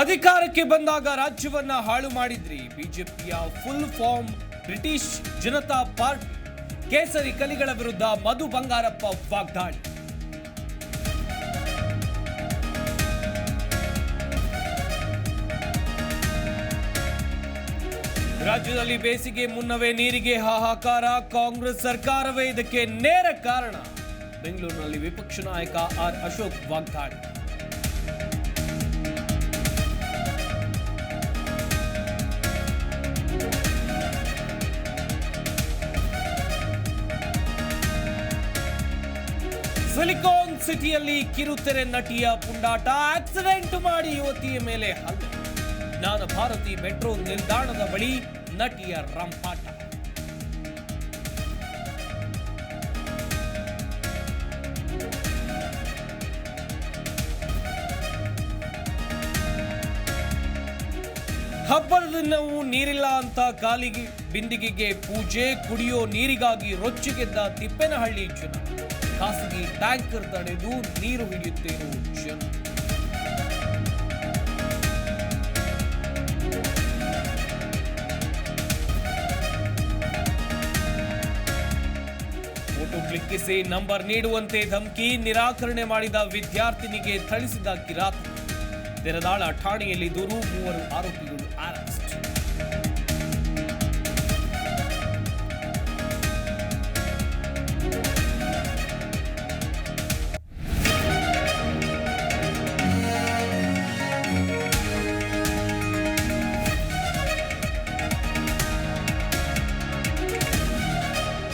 ಅಧಿಕಾರಕ್ಕೆ ಬಂದಾಗ ರಾಜ್ಯವನ್ನ ಹಾಳು ಮಾಡಿದ್ರಿ. ಬಿಜೆಪಿಯ full form British Janata party ಕೇಸರಿ ಕಲಿಗಳ ವಿರುದ್ಧ ಮಧು ಬಂಗಾರಪ್ಪ ವಾಗ್ದಾಳಿ. ರಾಜ್ಯದಲ್ಲಿ ಬೇಸಿಗೆ ಮುನ್ನವೇ ನೀರಿಗೆ ಹಾಹಾಕಾರ, ಕಾಂಗ್ರೆಸ್ ಸರ್ಕಾರವೇ ಇದಕ್ಕೆ ನೇರ ಕಾರಣ. ಬೆಂಗಳೂರಿನಲ್ಲಿ ವಿಪಕ್ಷ ನಾಯಕ ಆರ್ ಅಶೋಕ್ ವಾಗ್ದಾಳಿ. ಸಿಲಿಕಾನ್ ಸಿಟಿಯಲ್ಲಿ ಕಿರುತೆರೆ ನಟಿಯ ಪುಂಡಾಟ ಆಕ್ಸಿಡೆಂಟ್ ಮಾಡಿ ಯುವತಿಯ ಮೇಲೆ ಹಲ್ಲೆ. ನಾನು ಭಾರತಿ ಮೆಟ್ರೋ ನಿಲ್ದಾಣದ ಬಳಿ ನಟಿಯ ರಂಪಾಟ. ಹಬ್ಬದ ದಿನವೂ ನೀರಿಲ್ಲ ಅಂತ ಕಾಲಿಗೆ, ಬಿಂದಿಗೆಗೆ ಪೂಜೆ, ಕುಡಿಯೋ ನೀರಿಗಾಗಿ ರೊಚ್ಚಿಗೆದ್ದ ತಿಪ್ಪೇನಹಳ್ಳಿ ಜನ. ಖಾಸಗಿ ಟ್ಯಾಂಕರ್ ತಡೆದು ನೀರು ಹಿಡಿಯುತ್ತೇನೆ ಜನ ಫೋಟೋ ಕ್ಲಿಕ್ಕಿಸಿ ನಂಬರ್ ನೀಡುವಂತೆ ಧಮಕಿ, ನಿರಾಕರಣೆ ಮಾಡಿದ ವಿದ್ಯಾರ್ಥಿನಿಗೆ ಥಳಿಸಿದ ಕಿರಾತ ತೆರದಾಳ ಠಾಣೆಯಲ್ಲಿ ದೂರು, ಮೂವರು ಆರೋಪಿಗಳು ಅರೆಸ್ಟ್.